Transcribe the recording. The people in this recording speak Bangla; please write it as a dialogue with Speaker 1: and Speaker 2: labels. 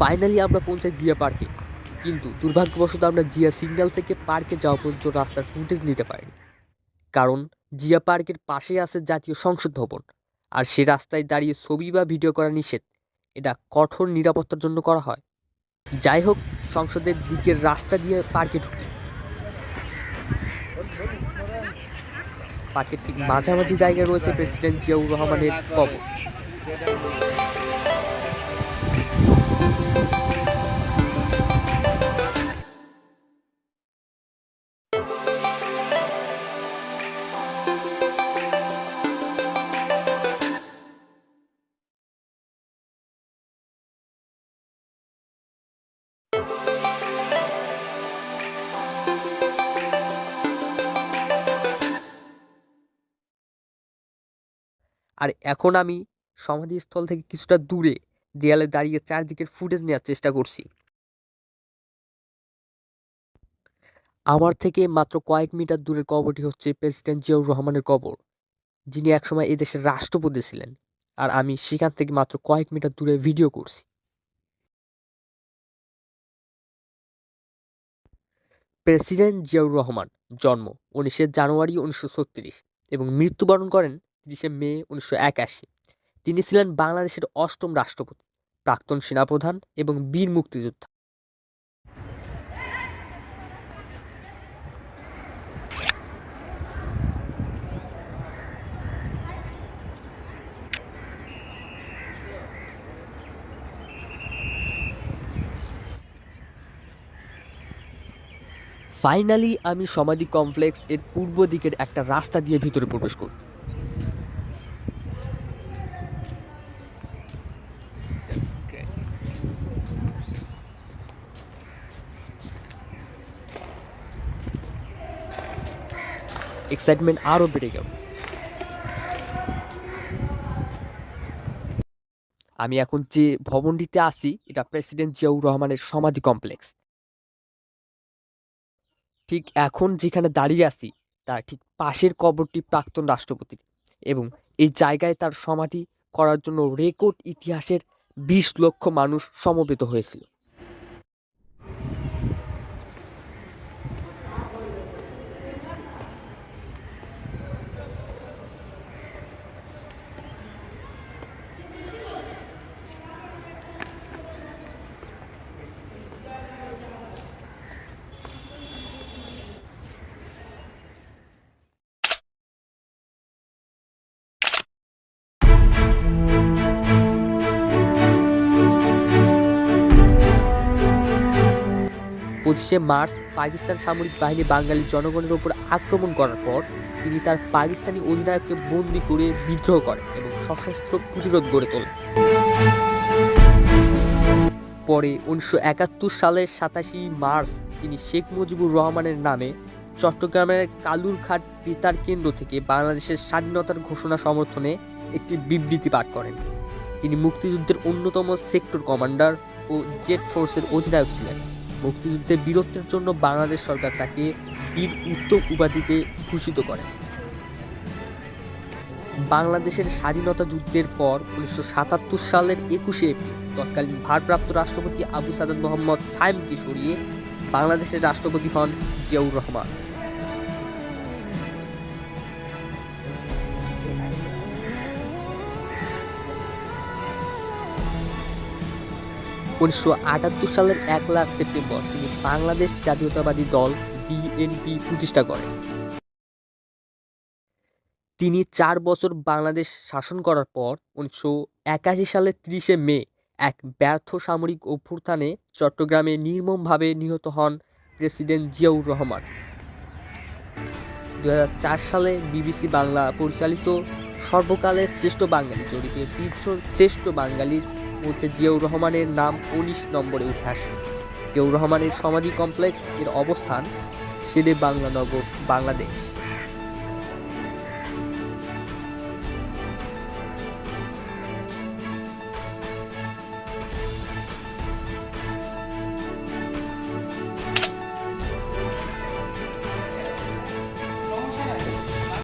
Speaker 1: ফাইনালি আমরা পৌঁছাই জিয়া পার্কে কিন্তু দুর্ভাগ্যবশত আমরা জিয়া সিগন্যাল থেকে পার্কে যাওয়া পর্যন্ত রাস্তার ফুটেজ নিতে পারিনি। কারণ জিয়া পার্কের পাশেই আছে জাতীয় সংসদ ভবন। আর সে রাস্তায় দাঁড়িয়ে ছবি বা ভিডিও করা নিষেধ। এটা কঠোর নিরাপত্তার জন্য করা হয়। যাই হোক, সংসদের দিকের রাস্তা দিয়ে পার্কে ঢুকি। পার্কের ঠিক মাঝামাঝি জায়গায় রয়েছে প্রেসিডেন্ট জিয়াউর রহমানের কবর। আর এখন আমি সমাধিস্থল থেকে কিছুটা দূরে দেয়ালে দাঁড়িয়ে চারদিকের ফুটেজ নেওয়ার চেষ্টা করছি। আমার থেকে মাত্র কয়েক মিটার দূরের কবরটি হচ্ছে প্রেসিডেন্ট জিয়াউর রহমানের কবর, যিনি একসময় এই দেশের রাষ্ট্রপতি ছিলেন, আর আমি সেখান থেকে মাত্র কয়েক মিটার দূরে ভিডিও করছি। প্রেসিডেন্ট জিয়াউর রহমান, জন্ম উনিশে জানুয়ারি উনিশশো ছত্রিশ এবং মৃত্যুবরণ করেন তিরিশে মে উনিশশো একাশি। তিনি ছিলেন বাংলাদেশের অষ্টম রাষ্ট্রপতি, প্রাক্তন সেনাপ্রধান এবং বীর মুক্তিযোদ্ধা। ফাইনালি আমি সমাধি কমপ্লেক্স এর পূর্ব দিকের একটা রাস্তা দিয়ে ভিতরে প্রবেশ করি এক্সাইটমেন্ট আরও বেড়ে গেল। আমি এখন যে ভবনটিতে আছি, এটা প্রেসিডেন্ট জিয়াউর রহমানের সমাধি কমপ্লেক্স। ঠিক এখন যেখানে দাঁড়িয়ে আছি, তার ঠিক পাশের কবরটি প্রাক্তন রাষ্ট্রপতির এবং এই জায়গায় তার সমাধি করার জন্য রেকর্ড ইতিহাসের বিশ লক্ষ মানুষ সমবেত হয়েছিল। পঁচিশে মার্চ পাকিস্তান সামরিক বাহিনী বাঙালি জনগণের উপর আক্রমণ করার পর তিনি তার পাকিস্তানি অধিনায়ককে বন্দি করে বিদ্রোহ করেন এবং সশস্ত্র প্রতিরোধ গড়ে তোলেন। পরে উনিশশো একাত্তর সালের সাতাশি মার্চ তিনি শেখ মুজিবুর রহমানের নামে চট্টগ্রামের কালুরঘাট বেতার কেন্দ্র থেকে বাংলাদেশের স্বাধীনতার ঘোষণা সমর্থনে একটি বিবৃতি পাঠ করেন। তিনি মুক্তিযুদ্ধের অন্যতম সেক্টর কমান্ডার ও জেট ফোর্সের অধিনায়ক ছিলেন। মুক্তিযুদ্ধে বীরত্বের জন্য বাংলাদেশ সরকার তাকে বীর উত্তম উপাধিতে ভূষিত করে। বাংলাদেশের স্বাধীনতা যুদ্ধের পর উনিশশো সাতাত্তর সালের একুশে এপ্রিল তৎকালীন ভারপ্রাপ্ত রাষ্ট্রপতি আবু সাদাত মোহাম্মদ সাইমকে সরিয়ে বাংলাদেশের রাষ্ট্রপতি হন জিয়াউর রহমান। উনিশশো আটাত্তর সালের একলা সেপ্টেম্বর তিনি বাংলাদেশ জাতীয়তাবাদী দল বিএনপি প্রতিষ্ঠা করেন। তিনি চার বছর বাংলাদেশ শাসন করার পর উনিশশো একাশি সালের ত্রিশে মে এক ব্যর্থ সামরিক অভ্যুত্থানে চট্টগ্রামে নির্মমভাবে নিহত হন প্রেসিডেন্ট জিয়াউর রহমান। দুহাজার চার সালে বিবিসি বাংলা পরিচালিত সর্বকালের শ্রেষ্ঠ বাঙালি জরিপে তিনজন শ্রেষ্ঠ বাঙালির মধ্যে জিয়াউর রহমানের নাম উনিশ নম্বরে উঠে আসে। জিয়াউর রহমানের সমাধি কমপ্লেক্স এর অবস্থান সিলে বাংলানগর, বাংলাদেশ।